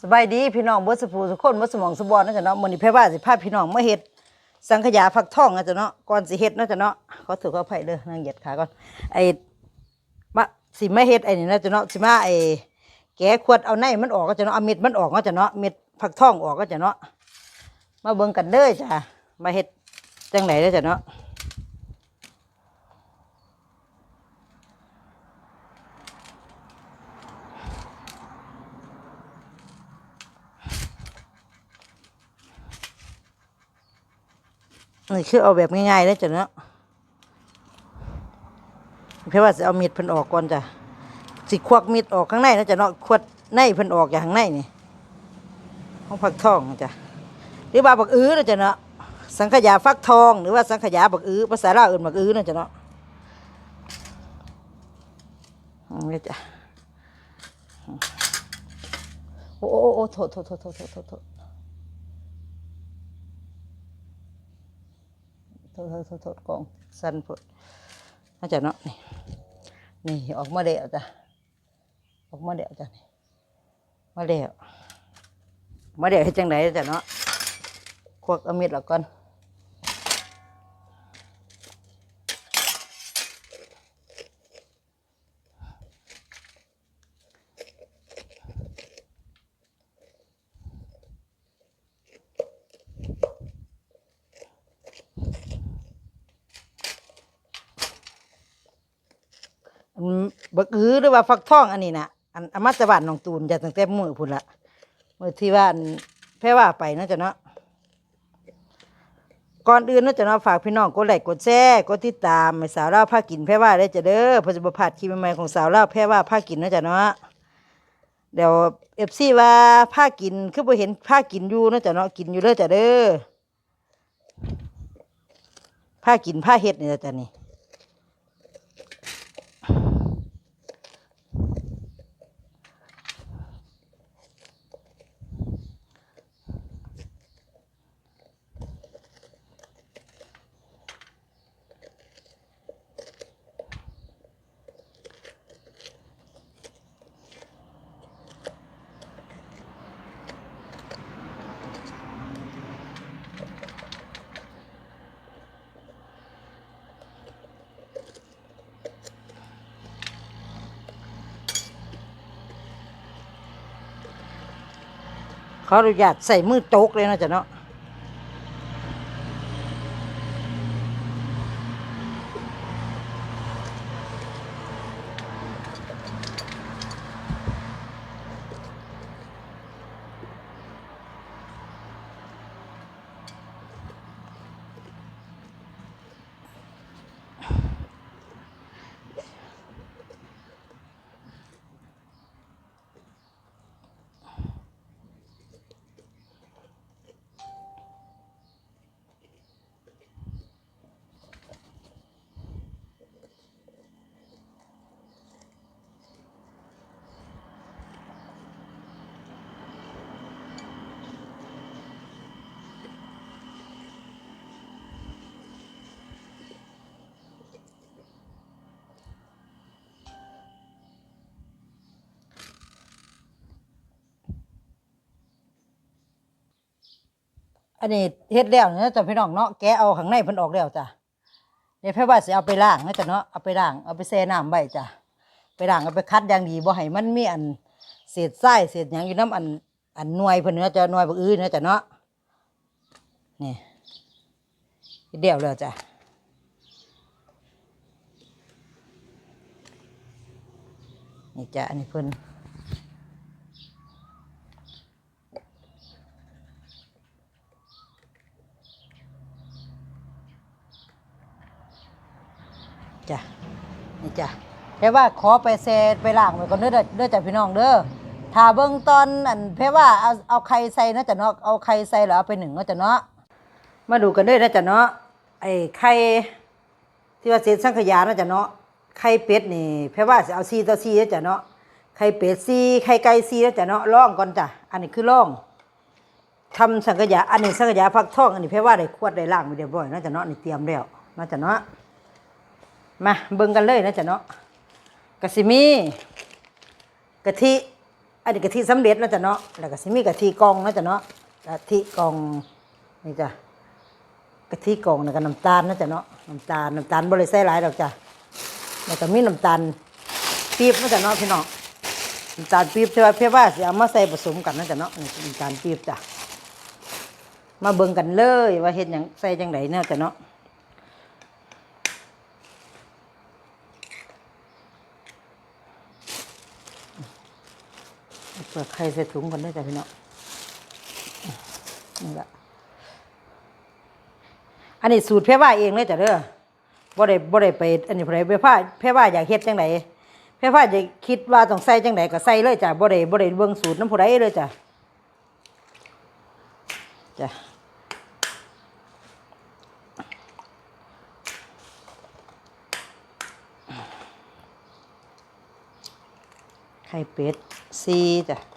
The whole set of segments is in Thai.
สบายดีพี่น้องบิดสุภูทุคนบิดสมองสบอลนะจ๊ะเนาะมื้อนี้พ่ว่าสิพาพี่น้องมาเฮ็ดสังขยาฟักทองนะจ๊ะเนาะก่อนสิเฮ็ดนะจ๊ะเนาะขอถือขออภัยเด้อนางเหยียดขาก่อนไอ้มาสิมาเฮ็ดไอ้นี่นะจ๊ะเนาะสิมาไอ้แกะขวดเอาในมันออกก็จ๊ะเนาะเอาเม็ดมันออกก็จ๊ะเนาะเม็ดฟักทองออกก็จ๊ะเนาะมาเบิ่งกันเด้อจ้ะมาเฮ็ดจังไหนเด้อจ้ะเนาะ นี่คือเอาแบบง่ายๆเลยจ้ะเนาะเพื่อว่าจะเอามีดเพิ่นออกก่อนจ้ะสิควักมีดออกข้างในนะจ้ะเนาะควดในเพิ่นออกจากข้างในนี่ห้องฟักทองจ้ะหรือว่าบักอื้อนะจ้ะเนาะสังขยาฟักทองหรือว่าสังขยาบักอื้อภาษาลาวเอื่นบักอื้อนะจ้ะเนาะนี่จ้ะโอ้โอ้โอ้โทษโทษโทษโทษโทษโท โทษโทษโทษโทษกองสั้นพดน่าจะเนาะนี่นี่ออกมาเดี่ยวจ้ะออกมาเดี่ยวจ้ะนี่มาเดี่ยวมาเดี่ยวให้จังไหนจ้ะเนาะควักอมิดออกก่อนอัน บักฮือหรือว่าฟักทองอันนี้นะอันอมาจากบ้านน้องตูนจะตั้งแต่มือพุ่นละมือที่ว่านแพ่ว่าไปนะจ้ะเนาะก่อนอื่นนะจ้ะเนาะฝากพี่น้องกดไลค์กดแชร์กดติดตามสาวเล่าวพากินแพ่ว่าได้จ้ะเด้อพอจะบ่พลาดคลิปใหม่ของสาวเล่าแพ่ว่าพากินนะจ้ะเนาะเดี๋ยวเอฟซีว่าพากินคือบ่เห็นพากินอยู่นะจ้ะเนาะกินอยู่เด้อจ้ะเด้อพากินพาเฮ็ดนี่ล่ะจ้ะนี่ ขออนุญาตใส่มือโจกเลยนะจ๊ะเนาะ อันนี้เฮ็ดแล้วเนี่ยจ้ะพี่น้องเนาะแกะเอาข้างในเพิ่นออกแล้วจ้ะเดี๋ยวแพ่ว่าสิเอาไปล้างนะจ๊ะเนาะเอาไปล้างเอาไปแช่น้ำไว้จ้ะไปล้างเอาไปคัดอย่างดีบ่ให้มันมีอันเศษทรายเศษหยังอยู่น้ำอันอันหน่วยเพิ่นเนาะจ้ะหน่วยบักอื้อเนาะจ้ะเนาะนี่เฮ็ดแล้วแล้วจ้ะนี่จ้ะอันนี้เพิ่น จ้ะนี่จ้ะแพ่ว่าขอไปเซไปล้างไว้ก่อนเด้อเด้อด้อจ้ะพี่น้องเด้อถ้าเบิ่งตอนอันแพ่ว่าเอาเอาไข่ใส่เนาะจ้ะเนาะเอาไข่ใส่แล้วเอาไปหนึ่งเนาะจ้ะเนาะมาดูกันเด้อนะจ้ะเนาะไอ้ไข่ที่ว่าเศษสังขยาเนาะจ้ะเนาะไข่เป็ดนี่แพ่ว่าเอา4ต่อ4เด้อจ้ะเนาะไข่เป็ด4ไข่ไก่4เด้อจ้ะเนาะล่องก่อนจ้ะอันนี้คือล่องทำสังขยาอันนี้สังขยาฟักท่องอันนี้แพ่ว่าได้ขวดได้ล้างไปเรียบร้อยเนาะจ้ะเนาะนี่เตรียมแล้วเนาะจ้ะเนาะ มาเบิ่งกันเลยนะจ๊ะเนาะกะสิมีกะทิอันนี้กะทิสำเร็จนะจ้ะเนาะแล้วก็สิมีกะทิกองนะจ้ะเนาะกะทิกองนี่จ้ะกะทิกองแล้วก็น้ำตาลนะจ้ะเนาะน้ำตาลน้ำตาลบ่ได้ใส่หลายดอกจ้ะแล้วก็มีน้ำตาลปี๊บนะจ้ะเนาะพี่น้องน้ำตาลปี๊บที่ว่าเพื่อว่าสิเอามาใส่ผสมกันนะจ้ะเนาะน้ำตาลปี๊บจ้ะมาเบิ่งกันเลยว่าเฮ็ดหยังใส่จังไดเนาะจ้ะเนาะ ลือกไข่ใส่ถุงกันได้จ้ะพี่น้องนี่ละอันนี้สูตรแพ่ว่าเองเลยจ้ะเด้อบ่ได้บ่ได้ไป อันนี้ไผไปผ้าแพ่ว่าอยากเฮ็ดจังไดแพ่ว่าจะคิดว่าต้องใส่จังไดก็ใส่เลยจ้ะบ่ได้บ่ได้เบิ่งสูตรน้ำผู้ใดเลยจ้ะจ้ะไข่เป็ด ซีจ้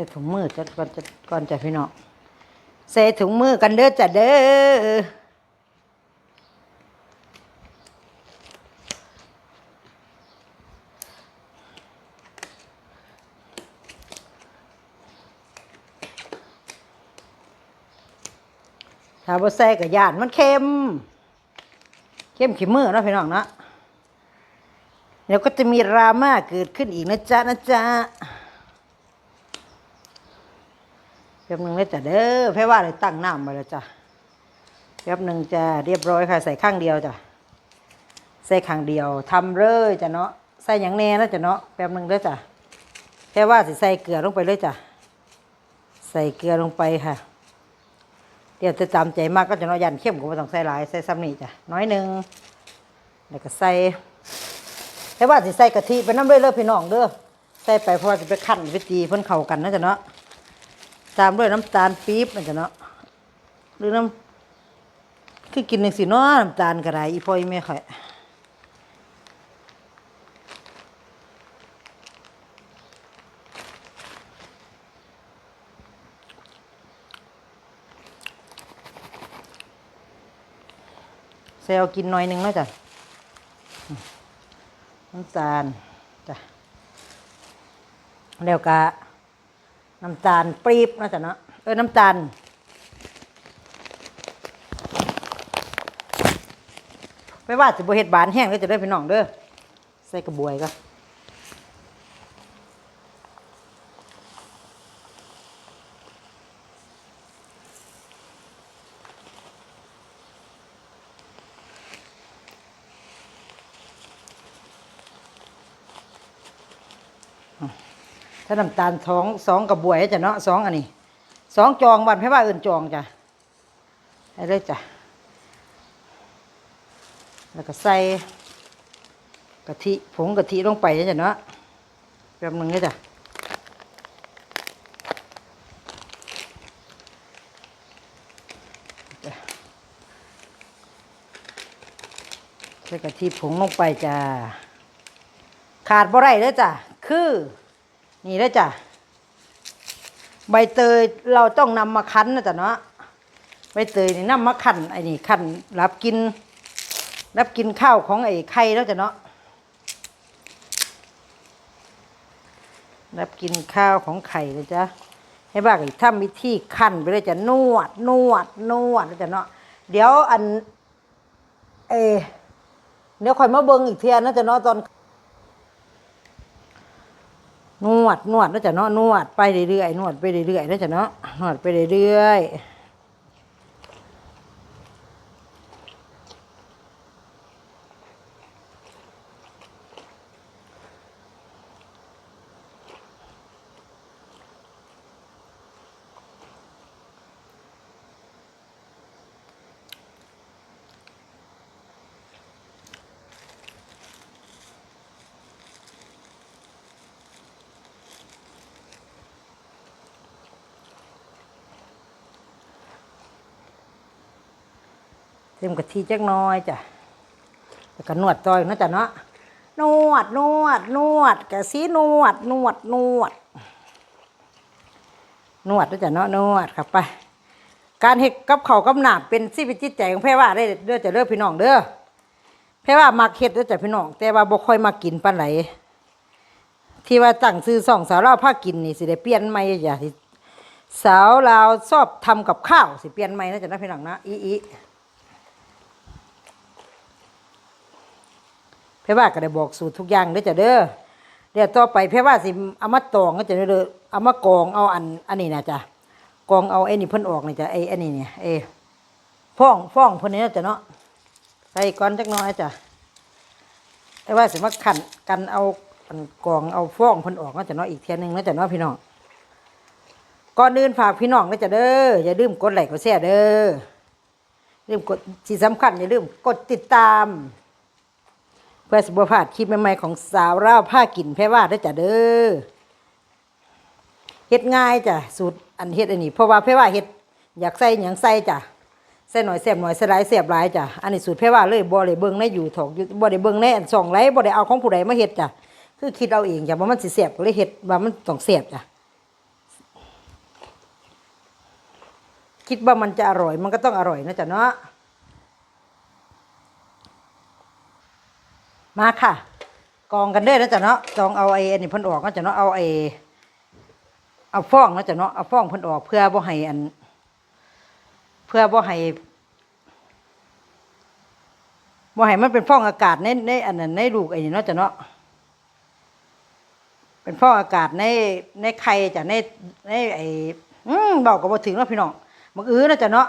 ส่ถุงมือจะก่อนจะก่อนจะพี่น้องใส่ถุงมือกันเด้อจ้ะเด้อถ้าบ่ใส่ก็ย่านมันเค็มเข้มขี้มือเนาะพี่น้องเนาะเดี๋ยวก็จะมีราม่าเกิดขึ้นอีกนะจ๊ะนะจ๊ะ แป๊บหนึ่งเลยจ้ะเด้อแพ่ว่าเลยตั้งน้ำไว้แล้วจ้ะแป๊บหนึ่งจะเรียบร้อยค่ะ ใส่ข้างเดียวจ้ะใส่ข้างเดียวทำเลยจ้ะเนาะใส่อย่างแน่นะจ้ะเนาะแป๊บหนึ่งเด้อจ้ะแค่ว่าสิใส่เกลือลงไปเลยจ้ะใส่เกลือลงไปค่ะ เดี๋ยวจะจำใจมากก็จะนาะยันเข้มก็ไม่ต้องใส่หลายใส่ซ้ำนี่จ้ะน้อยหนึ่งแล้วก็ใส่แค่ว่าสิใส่กะทิไปน้ำเลยเด้อพี่น้องเด้อใส่ไปเพราะว่าจะไปคั่นไปตีเพิ่นเข้ากันนะจ้ะเนาะ ตามด้วยน้ำตาลปี๊บมันจะเนาะหรือน้ำคือกินหนึ่งสิเนาะน้ำตาลกระไรอีพ่ออีแม่ข่อยเซลกินหน่อยหนึ่งแล้วจ้ะน้ำตาลจ้ะแล้วก็ น้ำตาลปี๊บนะจ๊ะเนาะเออน้ำตาลไม่ว่าจะบเห็ดบานแห้งก็จะได้พี่น้องเด้อใส่กระบวยก็ ถ้าน้ำตาลสองสองกระบวยจ้ะเนาะสองอันนี้สองจองวันไม่ว่าเอื่นจองจ้ะให้เลยจ้ะแล้วก็ใส่กะทิผงกะทิลงไปจ้ะเนาะแป๊บนึงเลยจ้จ้ะใส่กะทิผงลงไปจ้ะขาดบ่ไรเลยจ้ะคือ นี่แล้วจ้ะ ใบเตยเราต้องนำมาคั้นนะจ๊ะเนาะ ใบเตยนี่นำมาคั้นไอ้นี่คั้นรับกิน รับกินข้าวของไอ้ไข่แล้วจ้ะเนาะ รับกินข้าวของไข่เลยจ้ะให้บ้าอีกถ้ามีที่คั้นไปเลยจ้ะนวด นวด นวดแล้วจ้ะเนาะ เดี๋ยวอัน เอเดี๋ยวคอยมาเบิ่งอีกเทียนะจ้ะเนาะตอน นวดนวดแล้วจะเนาะนวดไปเรื่อยๆนวดไปเรื่อยๆแล้วจะเนาะนวดไปเรื่อย เติมกะทิจักน้อยจ้ะแล้วก็นวดต่อยนาะจ้ะเนาะนวดนวดนวดกะสีนวดนวดนวด นวดนาะจ้ะเนาะนวดครับไปการเฮ็ดกับเข้ากับหนาบเป็นชีวิตจิตใจของแพ่ว่าได้เด้อจะเด้อพี่น้องเด้อแพ่ว่ามักเฮ็ดเด้อจ้ะพี่น้อง แต่ว่าบ่ค่อยมากินปานไหนที่ว่าตั้งซื้อสองสาวลาวพากินนี่สิได้เปลี่ยนใหม่จ้ะที่สาวลาวชอบทำกับข้าวสิเปลี่ยนใหม่นะจ้ะนะพี่น้องนะอีอี พ่ว่าก็ได้บอกสูตรทุกอย่างเด้อจ้ะเด้อเดี๋ยวต่อไปแพ่ว่าสิเอามาตองก็จะเด้อเอามากรองเอาอันอันนี้นะจ้ะกองเอาไอ้นี่เพิ่นออกนี่จ้ะไอ้อ้นี่เนี่ยไอ้ฟ้องฟ้องเพิ่นนี่จ้ะเนาะใส่ก้อนจักน้อยจ้ะแต่ว่าสิมาขันกันเอากองเอาฟ้องเพิ่นออกเนาะจ้ะเนาะอีกเทียนึงเนาะจ้ะเนาะพี่น้องก่อนอื่นฝากพี่น้องนะจ้ะเด้ออย่าลืมกดไลค์กดแชร์เด้อลืมกดที่สำคัญอย่าลืมกดติดตาม เพื่อสิบ่พลาดคลิปใหม่ๆของสาวร่าผ้ากินแพรว่าเด้จ้ะเด้อเฮ็ดง่ายจ้ะสูตรอันเฮ็ดอันนี้เพราะว่าเพว่าเฮ็ดอยากใส่หยังใส่จ้ะใส่หน่อยแซ่บหน่อยใส่หลายแซ่บหลายจ้ะอันนี้สูตรเพว่าเลยบ่ได้เบิ่งในอยู่ถอกอยู่บ่ได้เบิ่งในอันส่องไรบ่ได้เอาของผู้ใดมาเฮ็ดจ้ะคือคิดเอาเองจ้ะว่ามันสิแซ่บก็เลยเฮ็ดว่ามันต้องแซ่บจ้ะคิดว่ามันจะอร่อยมันก็ต้องอร่อยนะจ้ะเนาะ มาค่ะ กองกันเด้อนะจ้ะเนาะกองเอาไอ้อันนี้เพิ่นออกนะจ้ะเนาะเอาไอ้เอาฟ้องนะจ้ะเนาะเอาฟ้องเพิ่นออก เพื่อบ่ให้อัน เพื่อบ่ให้บ่ให้มันเป็นฟ้องอากาศในในอันนั้นในลูกไอ้นี่เนาะจ้ะเนาะเป็นฟ้องอากาศในในไข่จ้ะในในไอ้อืมเบาก็บ่ถึงเนาะพี่น้องมักอื้อนะจ้ะเนาะ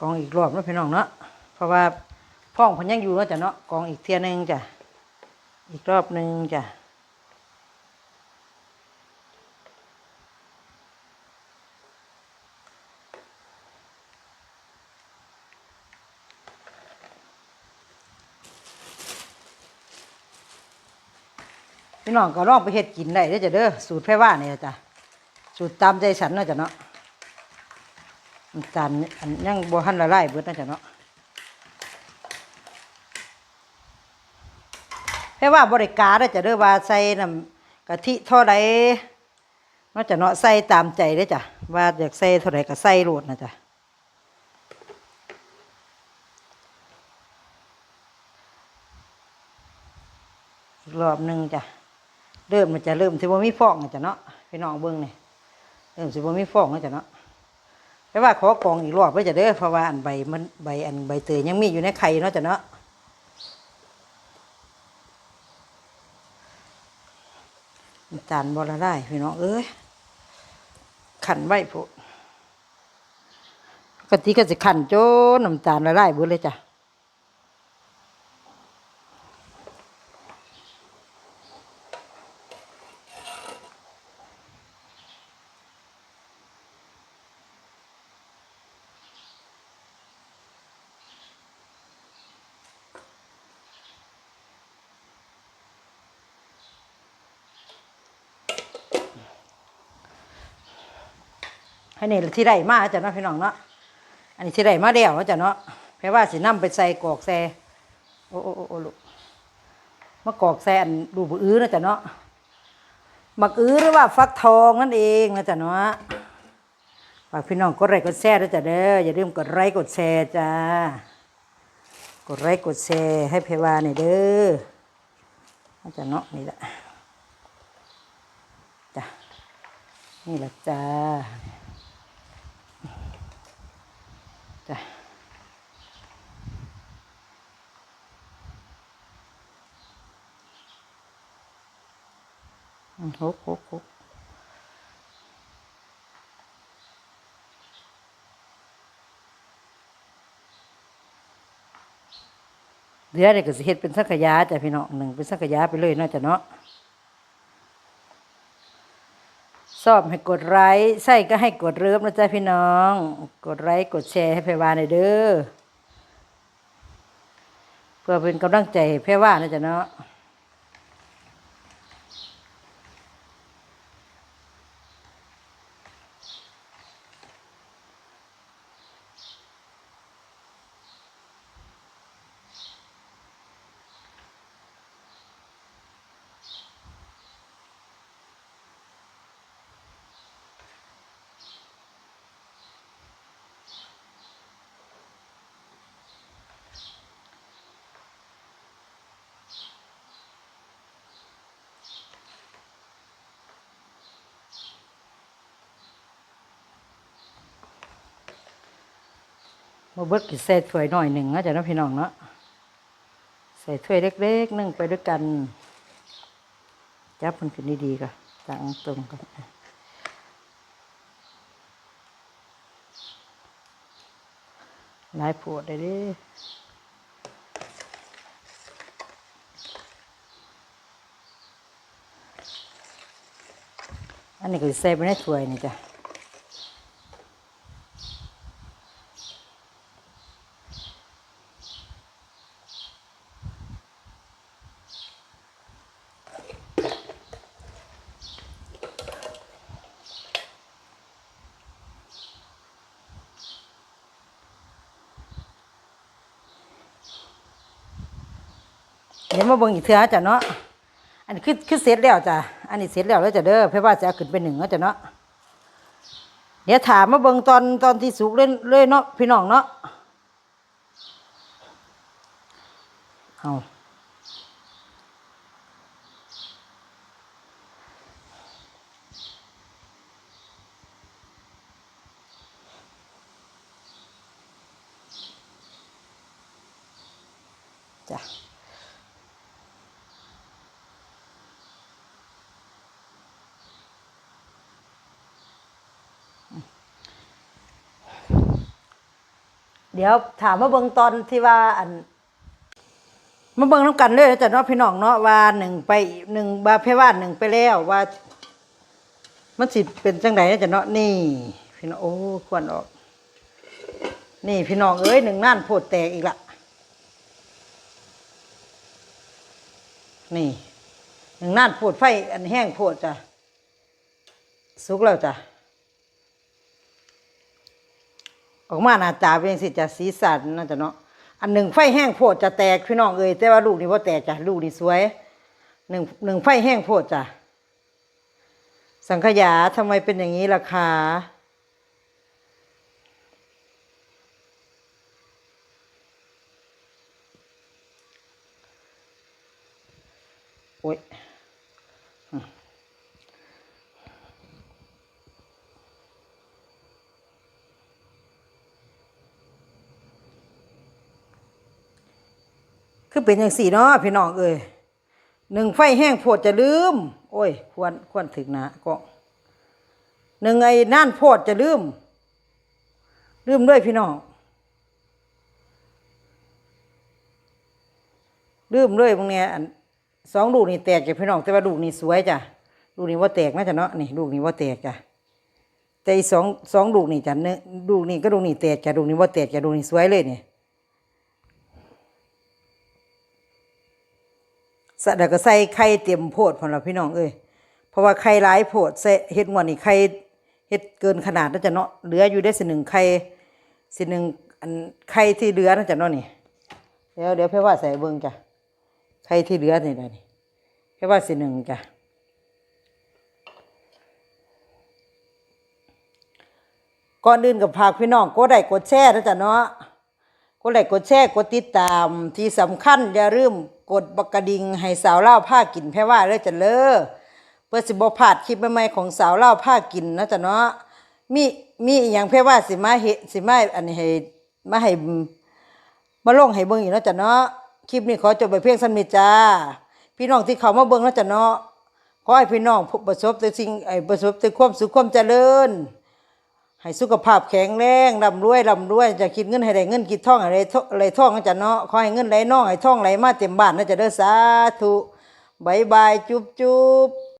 กองอีกรอบนะพี่น้องเนาะเพราะว่าฟ้องพิ่นยังอยู่เนาะจ้ะเนาะกองอีกเทียหนึงจ้ะอีกรอบหนึ่งจ้ะพี่น้องก็ลองไปเฮ็ดกินได้เด้อจ้ะเด้อสูตรแพรว่าเนี่ล่ะจ้ะสูตรตามใจฉันเนาะจ้ะเนาะ น้ำตาลอันยังบ่ทันละลายเบิดนะจ้ะเนาะแพราะว่าบริการเด้จะเด้อว่าใส่น้ำกะทิเท่าใดเนาะจ้ะเนาะใส่ตามใจเด้จ้ะว่าอยากใส่เท่าใดก็ใส่โลดนะจ้ะอีกรอบหนึ่งจ้ะเริ่มมันจะเริ่มสิบ่มีฟองแล้วจ้ะเนาะพี่น้องเบิ่งนี่เริ่มสิบ่มีฟองแล้วจ้ะเนาะ แต่ว่าขอกองอีกรอบไว้จะเด้อเพราะว่าอันใบมันใบอันใบเตยยังมีอยู่ในไข่เนาะจ้ะเนาะน้ำตาลบ่ละได้พี่น้องเอ้ยขันไว้พุกะทิก็จะขันโจนน้ำตาลละได้เบิดเลยจ้ะ ให้นี่ที่ได้มาจ้ะเนาะพี่น้องเนาะอันนี้ที่ได้มาแล้วจ้ะเนาะแปลว่าสินำไปใส่กอกแซ่โอ้โอ้โอ้ลูกมากอกแซ่อันดูบอื้อนะจ้ะเนาะมักอื้อหรือว่าฟักทองนั่นเองนะจ้ะเนาะฝากพี่น้องกดไลค์กดแชร์ด้วยจ้ะเด้ออย่าลืมกดไลค์กดแชร์จ้ากดไลค์กดแชร์ให้เพวาหน่อยเด้อนะจ้ะเนาะนี่แหละจ้ะนี่แหละจ้า จ้ะมัหกหกหกเดี๋ยวเด็กก็สิเฮ็ดเป็นสังขยาจ้ะพี่น้องหนึ่งเป็นสังขยาไปเลยน่าจะเนาะ ชอบให้กดไลค์ใส่ก็ให้กดเริ่มนะจ๊ะพี่น้อง กดไลค์กดแชร์ให้เพรวาหน่อยเด้อเพื่อเป็นกำลังใจให้เพรว่านะจ๊ะเนาะ มาเบิดกินใส่ถ้วยหน่อยหนึ่งนะจ๊ะเนาะพี่น้องเนาะใส่ถ้วยเล็กๆนึ่งไปด้วยกัน จับมันขึ้นดีๆก็ตั้งตรงกันหลายปวดเลยดิอันนี้ก็ใส่ไปในถ้วยนี่จ้ะ มาเบิ่งอีกเทื่อจ้ะเนาะอันนี้คือคือเสร็จแล้วจ้ะอันนี้เสร็จแล้วแล้วจ้ะเด้อเพื่อว่าจะเอาขึ้นเป็นหนึ่งเนาะจ้ะเนาะเดี๋ยวถามมาเบิ่งตอนตอนที่สุกเล่นเล่นเนาะพี่น้องเนาะเอา เดี๋ยวถามมาเบิ่งตอนที่ว่าอันมาเบิ่งน้ำกันเลยนะจ้ะเนาะพี่น้องเนาะว่าหนึ่งไปหนึ่งบาเพว่าหนึ่งไปแล้วว่า มันสิเป็นจังไดนะจ้ะเนาะนี่ พี่น้องโอ้ควรออก นี่พี่น้องเอ้ยหนึ่งนั่นโพดแตกอีกละนี่หนึ่งนั่นโพดไฟอันแห้งโพดจ้ะสุกแล้วจ้ะ ออกมาหน้าตาเป็นสิจะสีสันน่าจะเนาะอันหนึ่งไฟแห้งโพดจะแตกพี่น้องเอ้ยแต่ว่าลูกนี่ว่าแตกจ้ะลูกนี่สวยหนึ่งหนึ่งไฟแห้งโพดจ้ะสังขยาทำไมเป็นอย่างนี้ล่ะคะโอ้ย เป็นอย่างสี่เนาะพี่น้องเอ้ยหนึ่งไฟแห้งโพดจะลืม โอ้ย ควรควรถึงนะก็หนึ่งไอ้น่านโพดจะลืม ลืมด้วยพี่น้องลืมเลยพวกเนี้ยสองลูกนี่แตกจ้ะพี่น้องแต่ว่าลูกนี่สวยจ้ะลูกนี่ว่าแตกนะจ้ะเนาะนี่ลูกนี่ว่าแตกจ้ะแต่อีสองสองลูกนี่จ้ะเนื้อลูกนี่ก็ลูกนี่แตกจ้ะลูกนี่ว่าแตกจ้ะลูกนี่สวยเลยเนี่ย สะเดยวก็ใส่ไข่เต็มโพดพอเราพี่น้องเอ้ยเพราะว่าไข่หลายโพดใส่เฮ็ดงวดนี่ไข่เฮ็ดเกินขนาดนะจ้ะเนาะเหลืออยู่ได้สิหนึ่งไข่สิหนึ่งอันไข่ที่เหลือนะจ้ะเนาะนี่เดี๋ยวเดี๋ยวเพื่อว่าใส่เบิ่งจ้ะใครที่เหลือนี่ได้นี่แค่ว่าสิหนึ่งจ้ะก่อนอื่นกับพากพี่น้องกดไลค์กดแชร์นะจ๊ะเนาะกดไลค์กดแชร์กดติดตามที่สำคัญอย่าลืม กดบักกระดิ่งให้สาวเล่าผ้ากินแพ่ว่าเลยจ้ะเลอเพื่อสิบพลาดคลิปใหม่ๆของสาวเล่าผ้ากินนะจ๊ะเนาะมีมีอย่างแพ่ว่าสิมาเฮสิมาอันนี้ให้มาให้มาลงให้เบิ่งอีกเนะจ้ะเนาะคลิปนี้ขอจบไปเพียงสั้นนี้จ้า พี่น้องที่เขามาเบิ่งนะจ้ะเนาะขอให้พี่น้องประสบแต่สิ่งไอ้ประสบแต่ความสุขความเจริญ ให้สุขภาพแข็งแรงร่ำรวยร่ำรวยจะคิดเงินให้ได้เงินคิดท่องให้ได้ท่อะไรท่องจะเนาะขอให้เงินไหลน่องให้ท่องไหลมาเต็มบ้านนะจะเด้อสาธุบายบายจุ๊บจุ๊บ